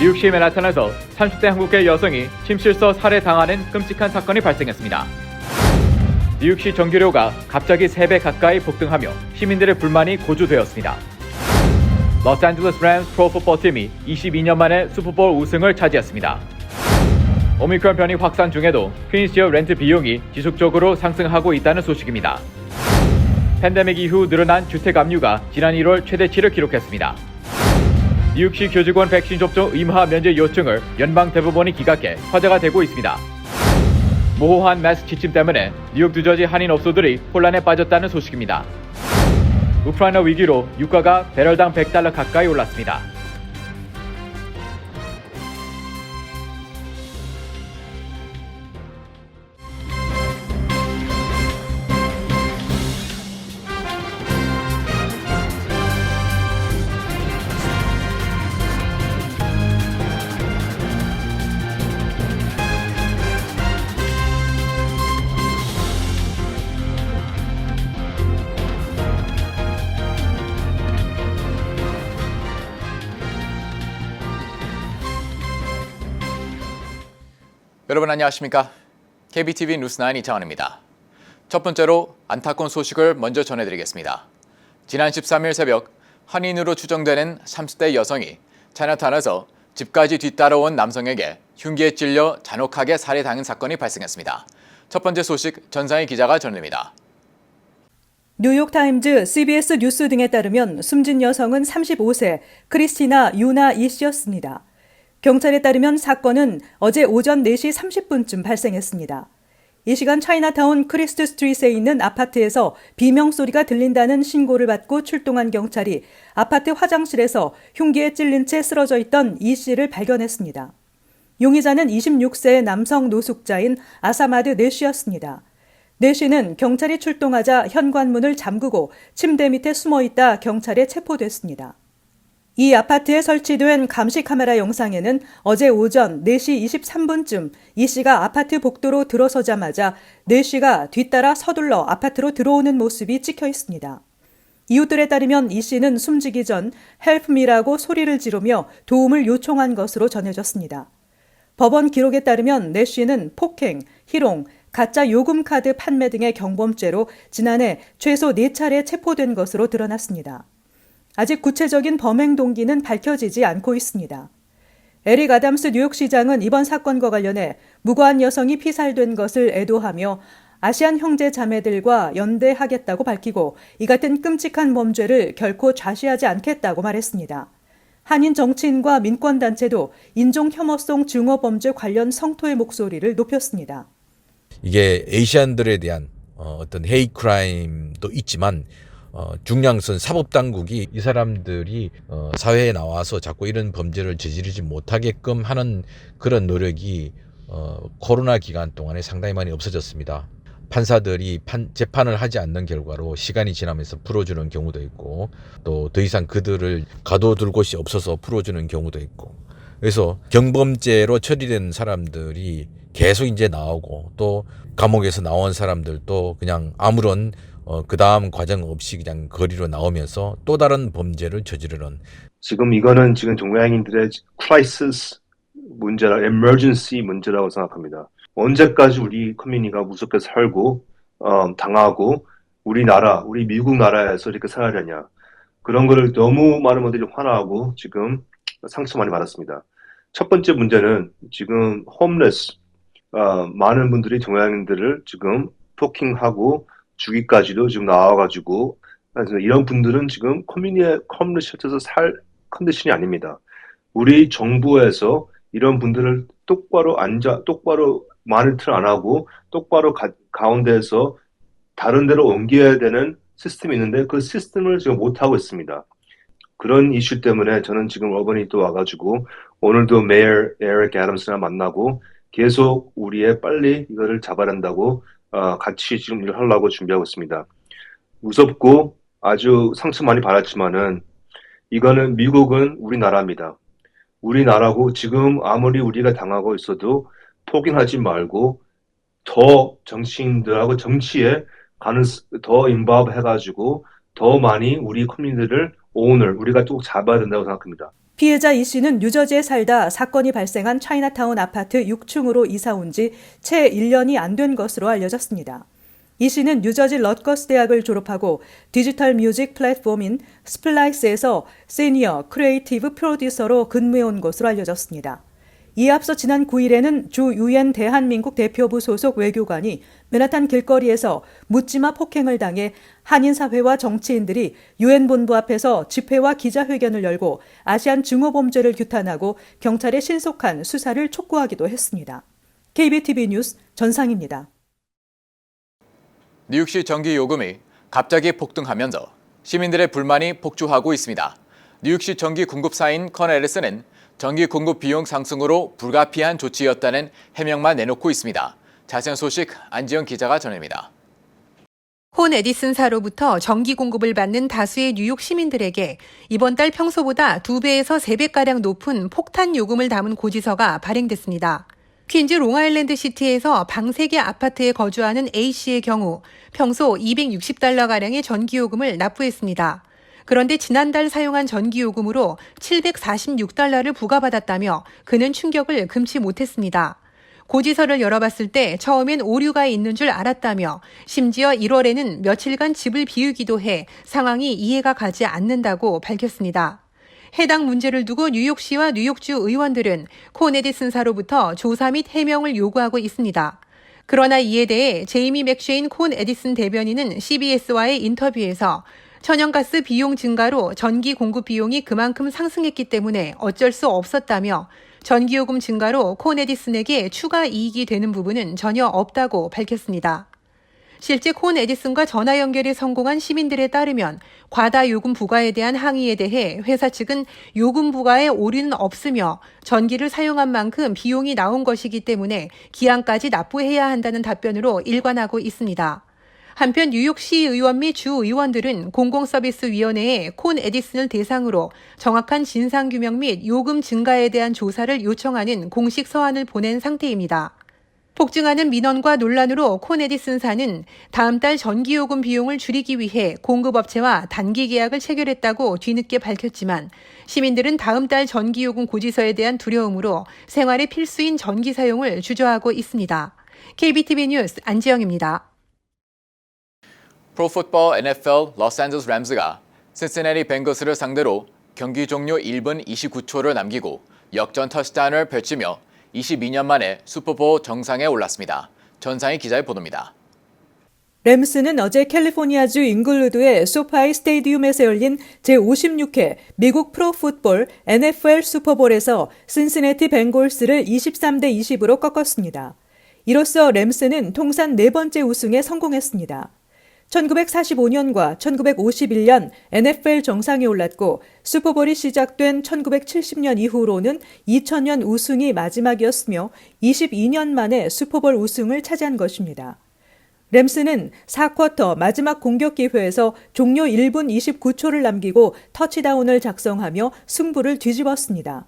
뉴욕시 맨하탄에서 30대 한국계 여성이 침실서 살해당하는 끔찍한 사건이 발생했습니다. 뉴욕시 전기료가 갑자기 3배 가까이 폭등하며 시민들의 불만이 고조되었습니다. 로스앤젤레스 램스 프로풋볼 팀이 22년 만에 슈퍼볼 우승을 차지했습니다. 오미크론 변이 확산 중에도 퀸스 지역 렌트 비용이 지속적으로 상승하고 있다는 소식입니다. 팬데믹 이후 늘어난 주택 압류가 지난 1월 최대치를 기록했습니다. 뉴욕시 교직원 백신 접종 의무화 면제 요청을 연방 대법원이 기각해 화제가 되고 있습니다. 모호한 매스 지침 때문에 뉴욕 두저지 한인 업소들이 혼란에 빠졌다는 소식입니다. 우크라이나 위기로 유가가 배럴당 100달러 가까이 올랐습니다. 여러분 안녕하십니까? KBTV 뉴스9 이창환입니다. 첫 번째로 안타까운 소식을 먼저 전해드리겠습니다. 지난 13일 새벽 한인으로 추정되는 30대 여성이 차이나타운에서 집까지 뒤따라온 남성에게 흉기에 찔려 잔혹하게 살해당한 사건이 발생했습니다. 첫 번째 소식 전상희 기자가 전해드립니다. 뉴욕타임즈, CBS 뉴스 등에 따르면 숨진 여성은 35세 크리스티나 유나 이 씨였습니다. 경찰에 따르면 사건은 어제 오전 4시 30분쯤 발생했습니다. 이 시간 차이나타운 크리스트 스트리트에 있는 아파트에서 비명 소리가 들린다는 신고를 받고 출동한 경찰이 아파트 화장실에서 흉기에 찔린 채 쓰러져 있던 이 씨를 발견했습니다. 용의자는 26세의 남성 노숙자인 아사마드 네쉬였습니다. 네쉬는 경찰이 출동하자 현관문을 잠그고 침대 밑에 숨어 있다 경찰에 체포됐습니다. 이 아파트에 설치된 감시 카메라 영상에는 어제 오전 4시 23분쯤 이 씨가 아파트 복도로 들어서자마자 4씨가 뒤따라 서둘러 아파트로 들어오는 모습이 찍혀 있습니다. 이웃들에 따르면 이 씨는 숨지기 전 헬프미라고 소리를 지르며 도움을 요청한 것으로 전해졌습니다. 법원 기록에 따르면 내 씨는 폭행, 희롱, 가짜 요금 카드 판매 등의 경범죄로 지난해 최소 4차례 체포된 것으로 드러났습니다. 아직 구체적인 범행 동기는 밝혀지지 않고 있습니다. 에릭 아담스 뉴욕시장은 이번 사건과 관련해 무고한 여성이 피살된 것을 애도하며 아시안 형제 자매들과 연대하겠다고 밝히고 이 같은 끔찍한 범죄를 결코 좌시하지 않겠다고 말했습니다. 한인 정치인과 민권단체도 인종 혐오성 증오 범죄 관련 성토의 목소리를 높였습니다. 이게 에이시안들에 대한 어, 어떤 헤이 크라임도 있지만 어, 것은 사법당국이 이 사람들이 어, 사회에 나와서 자꾸 이런 범죄를 저지르지 못하게끔 하는 그런 노력이 어, 코로나 기간 동안에 상당히 많이 없어졌습니다. 판사들이 판, 재판을 하지 않는 결과로 시간이 지나면서 풀어주는 경우도 있고 또 더 이상 그들을 가둬둘 곳이 없어서 풀어주는 경우도 있고 그래서 경범죄로 처리된 사람들이 계속 이제 나오고 또 감옥에서 나온 사람들도 그냥 아무런 어, 그 다음 과정 없이 그냥 거리로 나오면서 또 다른 범죄를 저지르는 지금 이거는 지금 동양인들의 크라이시스 문제라, emergency 문제라고 생각합니다. 언제까지 우리 커뮤니티가 무섭게 살고 어, 당하고 우리나라, 우리 미국 나라에서 이렇게 살아야냐 그런 거를 너무 많은 분들이 화나고 지금 상처 많이 받았습니다. 첫 번째 문제는 지금 홈레스 어, 많은 분들이 동양인들을 지금 토킹하고 주기까지도 지금 나와가지고 그래서 이런 분들은 지금 커뮤니티 커뮤니티 셔츠에서 살 컨디션이 아닙니다. 우리 정부에서 이런 분들을 똑바로 앉아 똑바로 마니터 안 하고 똑바로 가, 가운데에서 다른 데로 옮겨야 되는 시스템이 있는데 그 시스템을 지금 못 하고 있습니다. 그런 이슈 때문에 저는 지금 어버니 또 와가지고 오늘도 메어 에릭 애덤스랑 만나고 계속 우리의 빨리 이거를 잡아야 한다고 어, 같이 지금 일을 하려고 준비하고 있습니다. 무섭고 아주 상처 많이 받았지만은 이거는 미국은 우리나라입니다. 우리나라고 지금 아무리 우리가 당하고 있어도 포기하지 말고 더 정치인들하고 정치에 가는 더 인바브 해가지고 더 많이 우리 커뮤니티를 오늘 우리가 또 잡아야 된다고 생각합니다. 피해자 이 씨는 뉴저지에 살다 사건이 발생한 차이나타운 아파트 6층으로 이사 온 지 채 1년이 안 된 것으로 알려졌습니다. 이 씨는 뉴저지 럿거스 대학을 졸업하고 디지털 뮤직 플랫폼인 스플라이스에서 시니어 크리에이티브 프로듀서로 근무해온 것으로 알려졌습니다. 이에 앞서 지난 9일에는 주 유엔 대한민국 대표부 소속 외교관이 맨하탄 길거리에서 묻지마 폭행을 당해 한인사회와 정치인들이 유엔 본부 앞에서 집회와 기자회견을 열고 아시안 증오 범죄를 규탄하고 경찰의 신속한 수사를 촉구하기도 했습니다. KBTV 뉴스 전상입니다. 뉴욕시 전기 요금이 갑자기 폭등하면서 시민들의 불만이 폭주하고 있습니다. 뉴욕시 전기 공급사인 커넬리스는 전기 공급 비용 상승으로 불가피한 조치였다는 해명만 내놓고 있습니다. 자세한 소식 안지영 기자가 전합니다. 혼 에디슨사로부터 전기 공급을 받는 다수의 뉴욕 시민들에게 이번 달 평소보다 2배에서 3배가량 높은 폭탄 요금을 담은 고지서가 발행됐습니다. 퀸즈 롱아일랜드 시티에서 방 3개 아파트에 거주하는 A씨의 경우 평소 260달러가량의 전기요금을 납부했습니다. 그런데 지난달 사용한 전기요금으로 746달러를 부과받았다며 그는 충격을 금치 못했습니다. 고지서를 열어봤을 때 처음엔 오류가 있는 줄 알았다며 심지어 1월에는 며칠간 집을 비우기도 해 상황이 이해가 가지 않는다고 밝혔습니다. 해당 문제를 두고 뉴욕시와 뉴욕주 의원들은 콘 에디슨사로부터 조사 및 해명을 요구하고 있습니다. 그러나 이에 대해 제이미 맥쉐인 콘 에디슨 대변인은 CBS와의 인터뷰에서 천연가스 비용 증가로 전기 공급 비용이 그만큼 상승했기 때문에 어쩔 수 없었다며 전기요금 증가로 콘 에디슨에게 추가 이익이 되는 부분은 전혀 없다고 밝혔습니다. 실제 콘 에디슨과 전화 연결이 성공한 시민들에 따르면 과다 요금 부과에 대한 항의에 대해 회사 측은 요금 부과에 오류는 없으며 전기를 사용한 만큼 비용이 나온 것이기 때문에 기한까지 납부해야 한다는 답변으로 일관하고 있습니다. 한편 뉴욕시 의원 및 주 의원들은 공공서비스위원회에 콘 에디슨을 대상으로 정확한 진상규명 및 요금 증가에 대한 조사를 요청하는 공식 서한을 보낸 상태입니다. 폭증하는 민원과 논란으로 콘 에디슨사는 다음 달 전기요금 비용을 줄이기 위해 공급업체와 단기 계약을 체결했다고 뒤늦게 밝혔지만 시민들은 다음 달 전기요금 고지서에 대한 두려움으로 생활의 필수인 전기 사용을 주저하고 있습니다. KBTV 뉴스 안지영입니다. 프로풋볼 NFL 로스앤젤레스 램스가 신시내티 벵거스를 상대로 경기 종료 1분 29초를 남기고 역전 터치다운을 펼치며 22년 만에 슈퍼볼 정상에 올랐습니다. 전상희 기자의 보도입니다. 램스는 어제 캘리포니아주 잉글루드의 소파이 스테디움에서 열린 제56회 미국 프로풋볼 NFL 슈퍼볼에서 신시내티 벵골스를 23대 20으로 꺾었습니다. 이로써 램스는 통산 네 번째 우승에 성공했습니다. 1945년과 1951년 NFL 정상에 올랐고 슈퍼볼이 시작된 1970년 이후로는 2000년 우승이 마지막이었으며 22년 만에 슈퍼볼 우승을 차지한 것입니다. 램스는 4쿼터 마지막 공격 기회에서 종료 1분 29초를 남기고 터치다운을 작성하며 승부를 뒤집었습니다.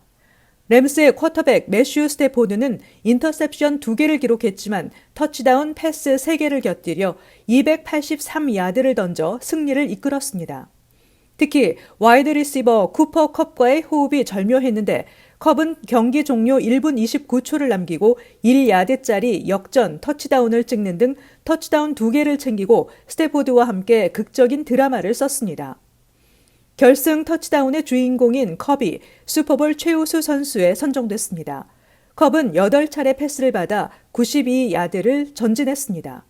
램스의 쿼터백 매슈 스테포드는 인터셉션 2개를 기록했지만 터치다운 패스 3개를 곁들여 283야드를 던져 승리를 이끌었습니다. 특히 와이드 리시버 쿠퍼 컵과의 호흡이 절묘했는데 컵은 경기 종료 1분 29초를 남기고 1야드짜리 역전 터치다운을 찍는 등 터치다운 2개를 챙기고 스테포드와 함께 극적인 드라마를 썼습니다. 결승 터치다운의 주인공인 컵이 슈퍼볼 최우수 선수에 선정됐습니다. 컵은 8차례 패스를 받아 92야드를 전진했습니다.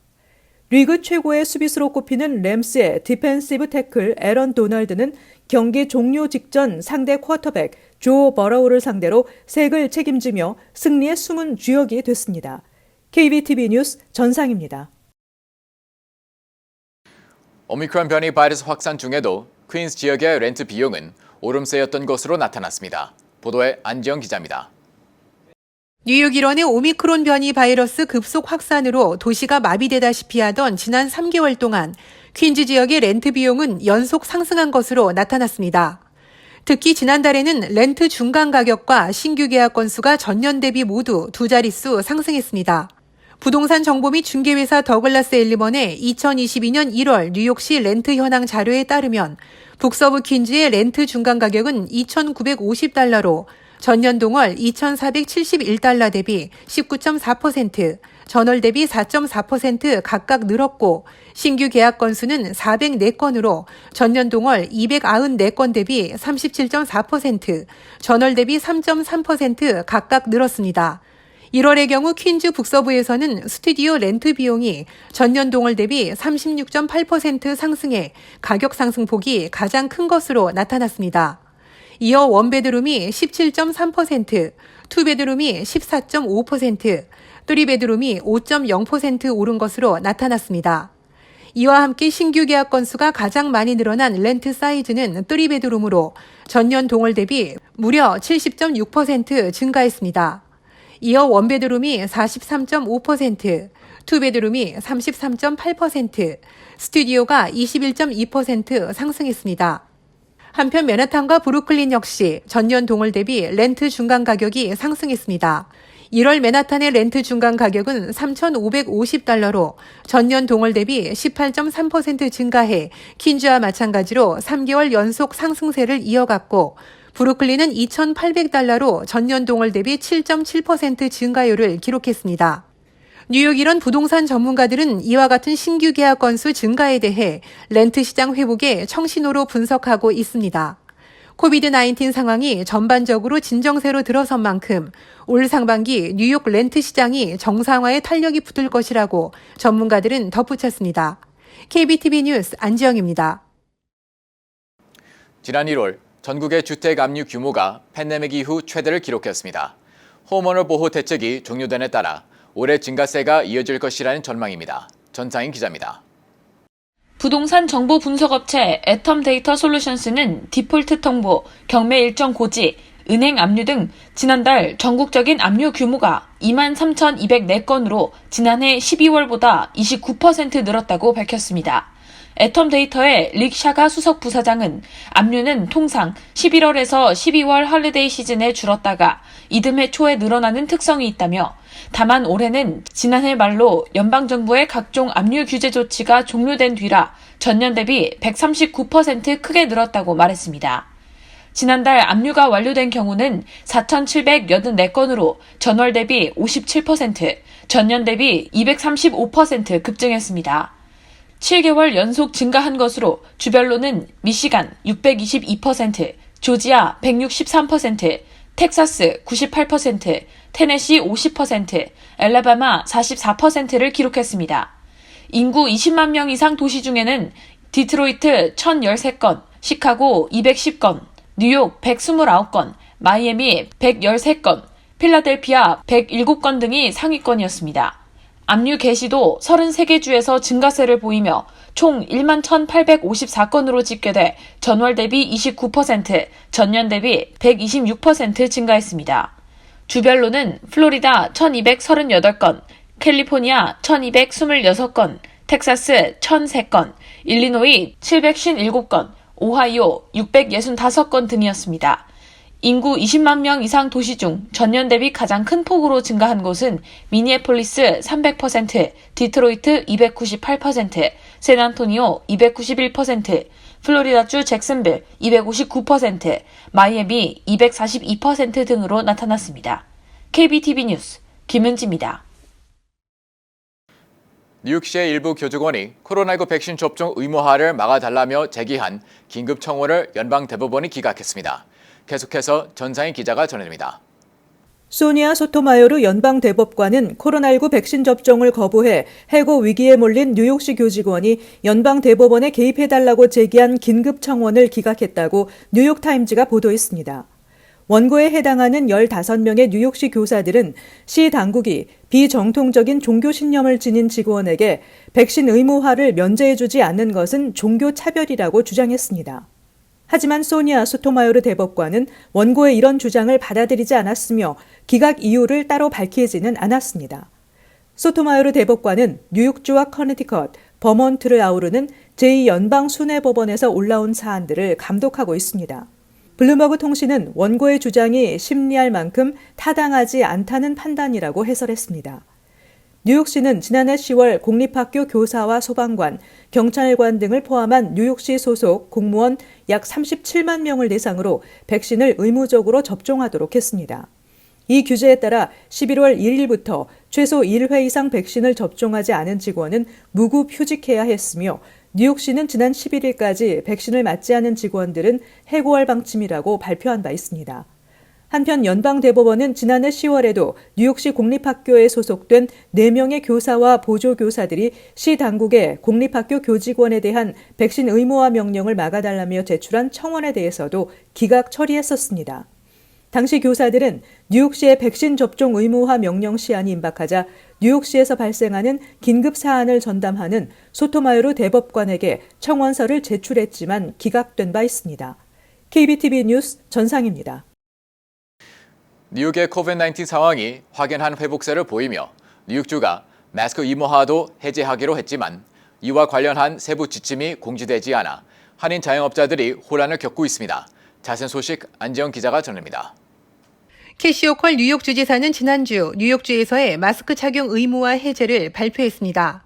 리그 최고의 수비수로 꼽히는 램스의 디펜시브 태클 에런 도널드는 경기 종료 직전 상대 쿼터백 조 버러우를 상대로 색을 책임지며 승리의 숨은 주역이 됐습니다. KBTV 뉴스 전상입니다. 오미크론 변이 바이러스 확산 중에도 퀸스 지역의 렌트 비용은 오름세였던 것으로 나타났습니다. 보도에 안지영 기자입니다. 뉴욕 일원의 오미크론 변이 바이러스 급속 확산으로 도시가 마비되다시피 하던 지난 3개월 동안 퀸즈 지역의 렌트 비용은 연속 상승한 것으로 나타났습니다. 특히 지난달에는 렌트 중간 가격과 신규 계약 건수가 전년 대비 모두 두 자릿수 상승했습니다. 부동산 정보 및 중개회사 더글라스 엘리먼의 2022년 1월 뉴욕시 렌트 현황 자료에 따르면 북서부 퀸즈의 렌트 중간 가격은 2,950달러로 전년 동월 2,471달러 대비 19.4%, 전월 대비 4.4% 각각 늘었고 신규 계약 건수는 404건으로 전년 동월 294건 대비 37.4%, 전월 대비 3.3% 각각 늘었습니다. 1월의 경우 퀸즈 북서부에서는 스튜디오 렌트 비용이 전년 동월 대비 36.8% 상승해 가격 상승폭이 가장 큰 것으로 나타났습니다. 이어 원베드룸이 17.3%, 투베드룸이 14.5%, 쓰리베드룸이 5.0% 오른 것으로 나타났습니다. 이와 함께 신규 계약 건수가 가장 많이 늘어난 렌트 사이즈는 쓰리베드룸으로 전년 동월 대비 무려 70.6% 증가했습니다. 이어 원베드룸이 43.5%, 투베드룸이 33.8%, 스튜디오가 21.2% 상승했습니다. 한편 맨하탄과 브루클린 역시 전년 동월 대비 렌트 중간 가격이 상승했습니다. 1월 맨하탄의 렌트 중간 가격은 3,550달러로 전년 동월 대비 18.3% 증가해 퀸즈와 마찬가지로 3개월 연속 상승세를 이어갔고 브루클린은 2,800달러로 전년 동월 대비 7.7% 증가율을 기록했습니다. 뉴욕 이런 부동산 전문가들은 이와 같은 신규 계약 건수 증가에 대해 렌트 시장 회복에 청신호로 분석하고 있습니다. 코비드-19 상황이 전반적으로 진정세로 들어선 만큼 올 상반기 뉴욕 렌트 시장이 정상화에 탄력이 붙을 것이라고 전문가들은 덧붙였습니다. KBTV 뉴스 안지영입니다. 지난 1월 전국의 주택 압류 규모가 팬데믹 이후 최대를 기록했습니다. 홈오너 보호 대책이 종료됨에 따라 올해 증가세가 이어질 것이라는 전망입니다. 전상인 기자입니다. 부동산 정보 분석업체 애텀 데이터 솔루션스는 디폴트 통보, 경매 일정 고지, 은행 압류 등 지난달 전국적인 압류 규모가 23,204건으로 지난해 12월보다 29% 늘었다고 밝혔습니다. 애텀 데이터의 릭 샤가 수석 부사장은 압류는 통상 11월에서 12월 할리데이 시즌에 줄었다가 이듬해 초에 늘어나는 특성이 있다며 다만 올해는 지난해 말로 연방정부의 각종 압류 규제 조치가 종료된 뒤라 전년 대비 139% 크게 늘었다고 말했습니다. 지난달 압류가 완료된 경우는 4,784건으로 전월 대비 57%, 전년 대비 235% 급증했습니다. 7개월 연속 증가한 것으로 주별로는 미시간 622%, 조지아 163%, 텍사스 98%, 테네시 50%, 엘라바마 44%를 기록했습니다. 인구 20만 명 이상 도시 중에는 디트로이트 1013건, 시카고 210건, 뉴욕 129건, 마이애미 113건, 필라델피아 107건 등이 상위권이었습니다. 압류 개시도 33개 주에서 증가세를 보이며 총 1만 1,854건으로 집계돼 전월 대비 29%, 전년 대비 126% 증가했습니다. 주별로는 플로리다 1,238건, 캘리포니아 1,226건, 텍사스 1,003건, 일리노이 757건, 오하이오 665건 등이었습니다. 인구 20만 명 이상 도시 중 전년 대비 가장 큰 폭으로 증가한 곳은 미니애폴리스 300%, 디트로이트 298%, 샌안토니오 291%, 플로리다주 잭슨빌 259%, 마이애미 242% 등으로 나타났습니다. KBTV 뉴스 김은지입니다. 뉴욕시의 일부 교직원이 코로나19 백신 접종 의무화를 막아달라며 제기한 긴급 청원을 연방 대법원이 기각했습니다. 계속해서 전상희 기자가 전해드립니다. 소니아 소토마요르 연방 대법관은 코로나19 백신 접종을 거부해 해고 위기에 몰린 뉴욕시 교직원이 연방 대법원에 개입해달라고 제기한 긴급 청원을 기각했다고 뉴욕타임즈가 보도했습니다. 원고에 해당하는 15명의 뉴욕시 교사들은 시 당국이 비정통적인 종교 신념을 지닌 직원에게 백신 의무화를 면제해주지 않는 것은 종교 차별이라고 주장했습니다. 하지만 소니아 소토마요르 대법관은 원고의 이런 주장을 받아들이지 않았으며 기각 이유를 따로 밝히지는 않았습니다. 소토마요르 대법관은 뉴욕주와 커네티컷, 버몬트를 아우르는 제2연방 순회법원에서 올라온 사안들을 감독하고 있습니다. 블룸버그 통신은 원고의 주장이 심리할 만큼 타당하지 않다는 판단이라고 해설했습니다. 뉴욕시는 지난해 10월 공립학교 교사와 소방관, 경찰관 등을 포함한 뉴욕시 소속 공무원 약 37만 명을 대상으로 백신을 의무적으로 접종하도록 했습니다. 이 규제에 따라 11월 1일부터 최소 1회 이상 백신을 접종하지 않은 직원은 무급 휴직해야 했으며 뉴욕시는 지난 11일까지 백신을 맞지 않은 직원들은 해고할 방침이라고 발표한 바 있습니다. 한편 연방대법원은 지난해 10월에도 뉴욕시 공립학교에 소속된 4명의 교사와 보조교사들이 시 당국에 공립학교 교직원에 대한 백신 의무화 명령을 막아달라며 제출한 청원에 대해서도 기각 처리했었습니다. 당시 교사들은 뉴욕시의 백신 접종 의무화 명령 시한이 임박하자 뉴욕시에서 발생하는 긴급 사안을 전담하는 소토마요르 대법관에게 청원서를 제출했지만 기각된 바 있습니다. KBTV 뉴스 전상입니다. 뉴욕의 코비드-19 상황이 확연한 회복세를 보이며 뉴욕주가 마스크 의무화도 해제하기로 했지만 이와 관련한 세부 지침이 공지되지 않아 한인 자영업자들이 혼란을 겪고 있습니다. 자세한 소식 안지영 기자가 전합니다. 캐시 오컬 뉴욕 주지사는 지난주 뉴욕주에서의 마스크 착용 의무화 해제를 발표했습니다.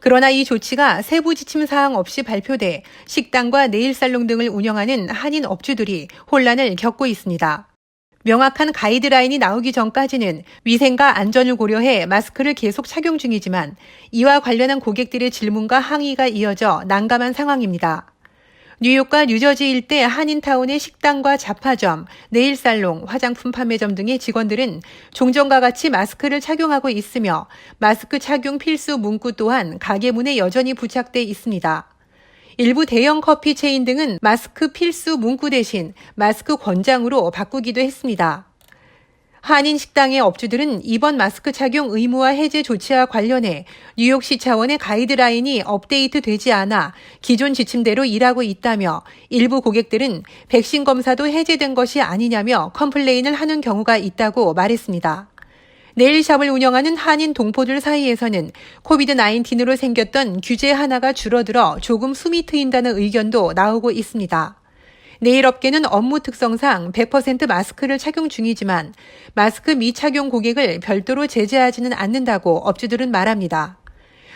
그러나 이 조치가 세부 지침 사항 없이 발표돼 식당과 네일 살롱 등을 운영하는 한인 업주들이 혼란을 겪고 있습니다. 명확한 가이드라인이 나오기 전까지는 위생과 안전을 고려해 마스크를 계속 착용 중이지만 이와 관련한 고객들의 질문과 항의가 이어져 난감한 상황입니다. 뉴욕과 뉴저지 일대 한인타운의 식당과 잡화점, 네일살롱, 화장품 판매점 등의 직원들은 종전과 같이 마스크를 착용하고 있으며 마스크 착용 필수 문구 또한 가게 문에 여전히 부착돼 있습니다. 일부 대형 커피 체인 등은 마스크 필수 문구 대신 마스크 권장으로 바꾸기도 했습니다. 한인 식당의 업주들은 이번 마스크 착용 의무화 해제 조치와 관련해 뉴욕시 차원의 가이드라인이 업데이트 되지 않아 기존 지침대로 일하고 있다며 일부 고객들은 백신 검사도 해제된 것이 아니냐며 컴플레인을 하는 경우가 있다고 말했습니다. 네일샵을 운영하는 한인 동포들 사이에서는 코비드-19으로 생겼던 규제 하나가 줄어들어 조금 숨이 트인다는 의견도 나오고 있습니다. 네일 업계는 업무 특성상 100% 마스크를 착용 중이지만 마스크 미착용 고객을 별도로 제재하지는 않는다고 업주들은 말합니다.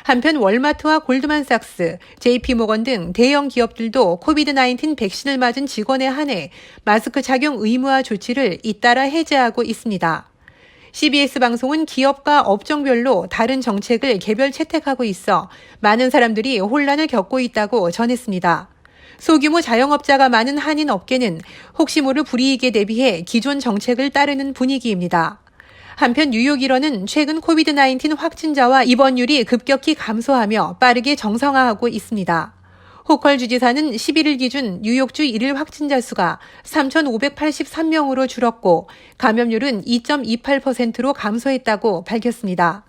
한편 월마트와 골드만삭스, JP모건 등 대형 기업들도 코비드-19 백신을 맞은 직원에 한해 마스크 착용 의무화 조치를 잇따라 해제하고 있습니다. CBS 방송은 기업과 업종별로 다른 정책을 개별 채택하고 있어 많은 사람들이 혼란을 겪고 있다고 전했습니다. 소규모 자영업자가 많은 한인 업계는 혹시 모를 불이익에 대비해 기존 정책을 따르는 분위기입니다. 한편 뉴욕 일원은 최근 코비드-19 확진자와 입원율이 급격히 감소하며 빠르게 정상화하고 있습니다. 호컬 주지사는 11일 기준 뉴욕주 1일 확진자 수가 3,583명으로 줄었고 감염률은 2.28%로 감소했다고 밝혔습니다.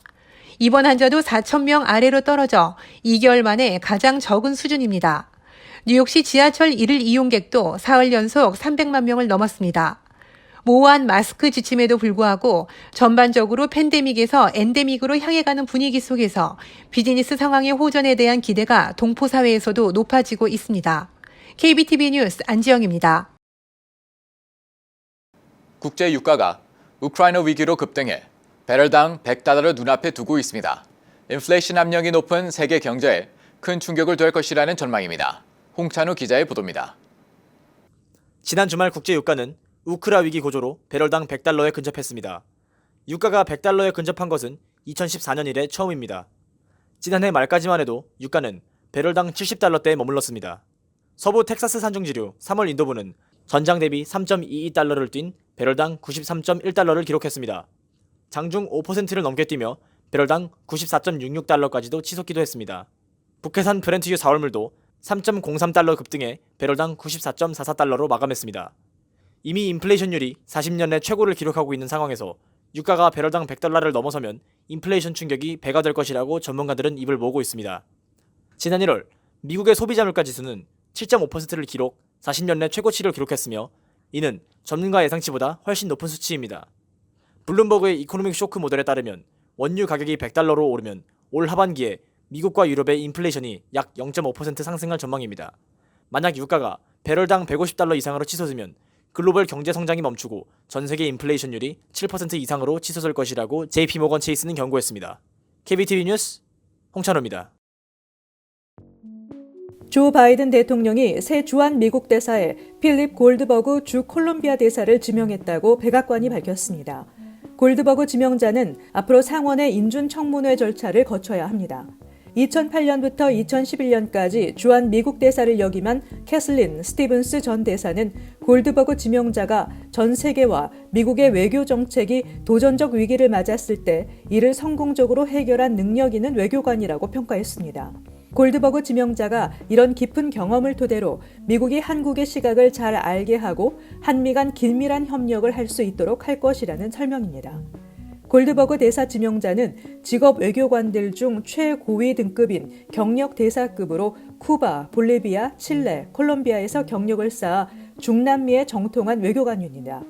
입원 환자도 4,000명 아래로 떨어져 2개월 만에 가장 적은 수준입니다. 뉴욕시 지하철 1일 이용객도 사흘 연속 300만 명을 넘었습니다. 모호한 마스크 지침에도 불구하고 전반적으로 팬데믹에서 엔데믹으로 향해 가는 분위기 속에서 비즈니스 상황의 호전에 대한 기대가 동포 사회에서도 높아지고 있습니다. KBTV 뉴스 안지영입니다. 국제 유가가 우크라이나 위기로 급등해 배럴당 100달러를 눈앞에 두고 있습니다. 인플레이션 압력이 높은 세계 경제에 큰 충격을 줄 것이라는 전망입니다. 홍찬우 기자의 보도입니다. 지난 주말 국제 유가는 우크라 위기 고조로 배럴당 100달러에 근접했습니다. 유가가 100달러에 근접한 것은 2014년 이래 처음입니다. 지난해 말까지만 해도 유가는 배럴당 70달러대에 머물렀습니다. 서부 텍사스 산중지류 3월 인도부는 전장 대비 3.22달러를 뛴 배럴당 93.1달러를 기록했습니다. 장중 5%를 넘게 뛰며 배럴당 94.66달러까지도 치솟기도 했습니다. 북해산 브렌트유 4월물도 3.03달러 급등해 배럴당 94.44달러로 마감했습니다. 이미 인플레이션율이 40년 내 최고를 기록하고 있는 상황에서 유가가 배럴당 100달러를 넘어서면 인플레이션 충격이 배가 될 것이라고 전문가들은 입을 모으고 있습니다. 지난 1월 미국의 소비자 물가 지수는 7.5%를 기록 40년 내 최고치를 기록했으며 이는 전문가 예상치보다 훨씬 높은 수치입니다. 블룸버그의 이코노믹 쇼크 모델에 따르면 원유 가격이 100달러로 오르면 올 하반기에 미국과 유럽의 인플레이션이 약 0.5% 상승할 전망입니다. 만약 유가가 배럴당 150달러 이상으로 치솟으면 글로벌 경제 성장이 멈추고 전 세계 인플레이션율이 7% 이상으로 치솟을 것이라고 JP모건 체이스는 경고했습니다. KBTV 뉴스 홍찬호입니다. 조 바이든 대통령이 새 주한 미국 대사에 필립 골드버그 주 콜롬비아 대사를 지명했다고 백악관이 밝혔습니다. 골드버그 지명자는 앞으로 상원의 인준 청문회 절차를 거쳐야 합니다. 2008년부터 2011년까지 주한 미국 대사를 역임한 캐슬린 스티븐스 전 대사는 골드버그 지명자가 전 세계와 미국의 외교 정책이 도전적 위기를 맞았을 때 이를 성공적으로 해결한 능력 있는 외교관이라고 평가했습니다. 골드버그 지명자가 이런 깊은 경험을 토대로 미국이 한국의 시각을 잘 알게 하고 한미 간 긴밀한 협력을 할 수 있도록 할 것이라는 설명입니다. 골드버그 대사 지명자는 직업 외교관들 중 최고위 등급인 경력 대사급으로 쿠바, 볼리비아, 칠레, 콜롬비아에서 경력을 쌓아 중남미의 정통한 외교관입니다.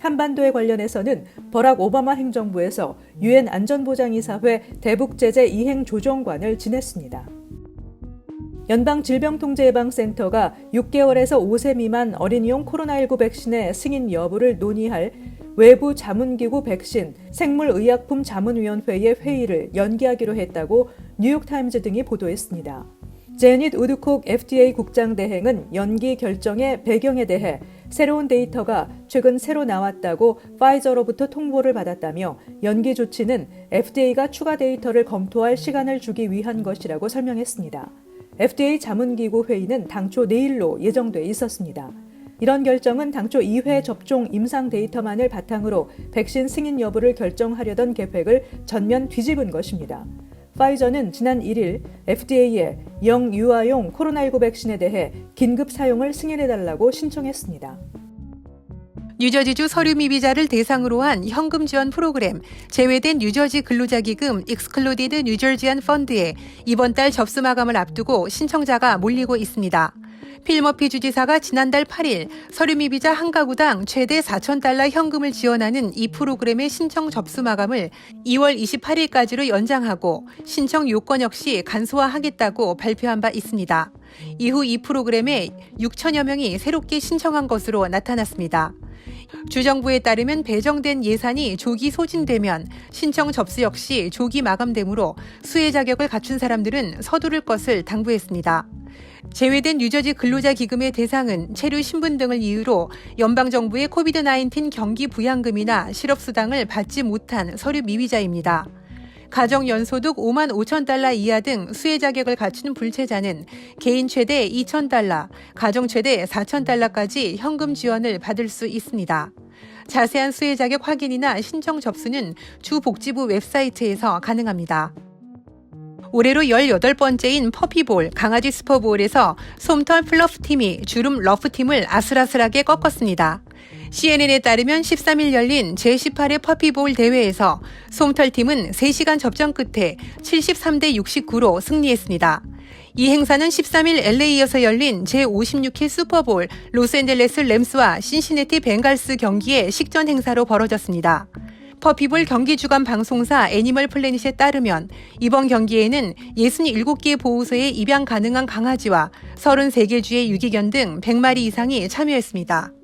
한반도에 관련해서는 버락 오바마 행정부에서 유엔 안전보장이사회 대북제재 이행 조정관을 지냈습니다. 연방질병통제예방센터가 6개월에서 5세 미만 어린이용 코로나19 백신의 승인 여부를 논의할 외부 자문기구 백신 생물의약품 자문위원회의 회의를 연기하기로 했다고 뉴욕타임즈 등이 보도했습니다. 제닛 우드콕 FDA 국장 대행은 연기 결정의 배경에 대해 새로운 데이터가 최근 새로 나왔다고 파이저로부터 통보를 받았다며 연기 조치는 FDA가 추가 데이터를 검토할 시간을 주기 위한 것이라고 설명했습니다. FDA 자문기구 회의는 당초 내일로 예정돼 있었습니다. 이런 결정은 당초 2회 접종 임상 데이터만을 바탕으로 백신 승인 여부를 결정하려던 계획을 전면 뒤집은 것입니다. 파이저는 지난 1일 FDA에 영유아용 코로나19 백신에 대해 긴급 사용을 승인해달라고 신청했습니다. 뉴저지주 서류 미비자를 대상으로 한 현금 지원 프로그램 제외된 뉴저지 근로자 기금 익스클로디드 뉴저지안 펀드에 이번 달 접수 마감을 앞두고 신청자가 몰리고 있습니다. 필머피 주지사가 지난달 8일 서류 미비자 한 가구당 최대 4천 달러 현금을 지원하는 이 프로그램의 신청 접수 마감을 2월 28일까지로 연장하고 신청 요건 역시 간소화하겠다고 발표한 바 있습니다. 이후 이 프로그램에 6천여 명이 새롭게 신청한 것으로 나타났습니다. 주정부에 따르면 배정된 예산이 조기 소진되면 신청 접수 역시 조기 마감되므로 수혜 자격을 갖춘 사람들은 서두를 것을 당부했습니다. 제외된 뉴저지 근로자 기금의 대상은 체류 신분 등을 이유로 연방정부의 코비드-19 경기 부양금이나 실업수당을 받지 못한 서류 미비자입니다. 가정 연소득 5만 5천 달러 이하 등 수혜 자격을 갖춘 불체자는 개인 최대 2천 달러, 가정 최대 4천 달러까지 현금 지원을 받을 수 있습니다. 자세한 수혜 자격 확인이나 신청 접수는 주 복지부 웹사이트에서 가능합니다. 올해로 18번째인 퍼피볼 강아지 슈퍼볼에서 솜털 플러프 팀이 주름 러프 팀을 아슬아슬하게 꺾었습니다. CNN에 따르면 13일 열린 제18회 퍼피볼 대회에서 솜털팀은 3시간 접전 끝에 73대 69로 승리했습니다. 이 행사는 13일 LA에서 열린 제56회 슈퍼볼 로스앤젤레스 램스와 신시내티 벵갈스 경기의 식전 행사로 벌어졌습니다. 퍼피볼 경기 주간 방송사 애니멀 플래닛에 따르면 이번 경기에는 67개의 보호소에 입양 가능한 강아지와 33개 주의 유기견 등 100마리 이상이 참여했습니다.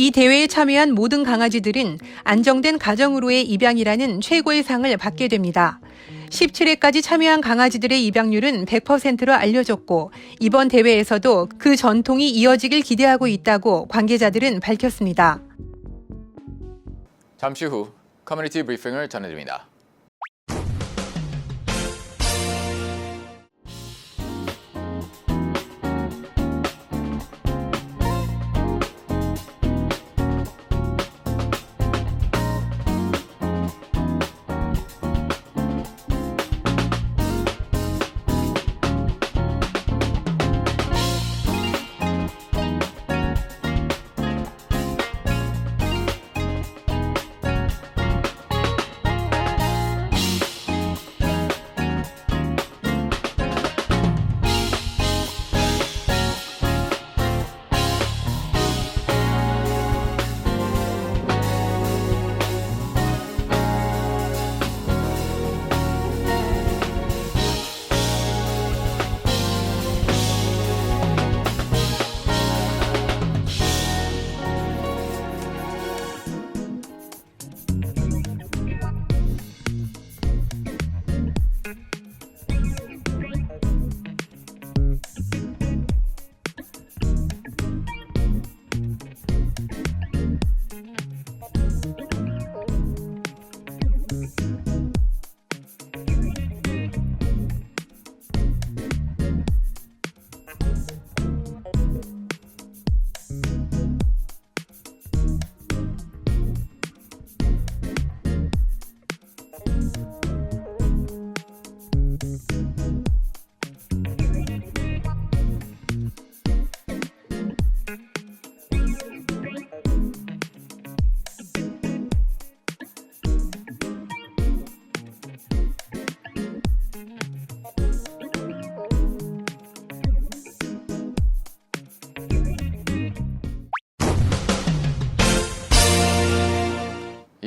이 대회에 참여한 모든 강아지들은 안정된 가정으로의 입양이라는 최고의 상을 받게 됩니다. 17회까지 참여한 강아지들의 입양률은 100%로 알려졌고 이번 대회에서도 그 전통이 이어지길 기대하고 있다고 관계자들은 밝혔습니다. 잠시 후 커뮤니티 브리핑을 전해드립니다.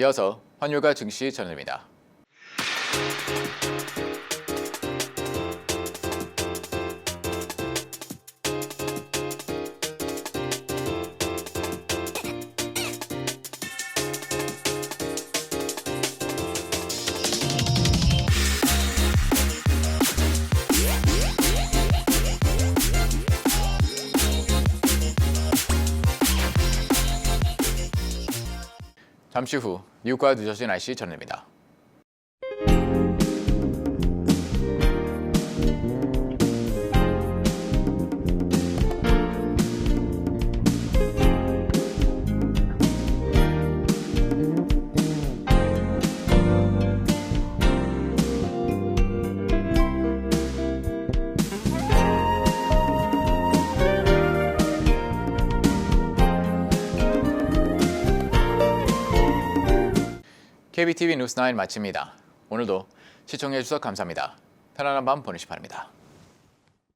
이어서 환율과 증시 전해드립니다. 잠시 후 뉴욕과 뉴저지 날씨 전해드립니다. KBTV 뉴스9 마칩니다. 오늘도 시청해주셔서 감사합니다. 편안한 밤 보내시 기 바랍니다.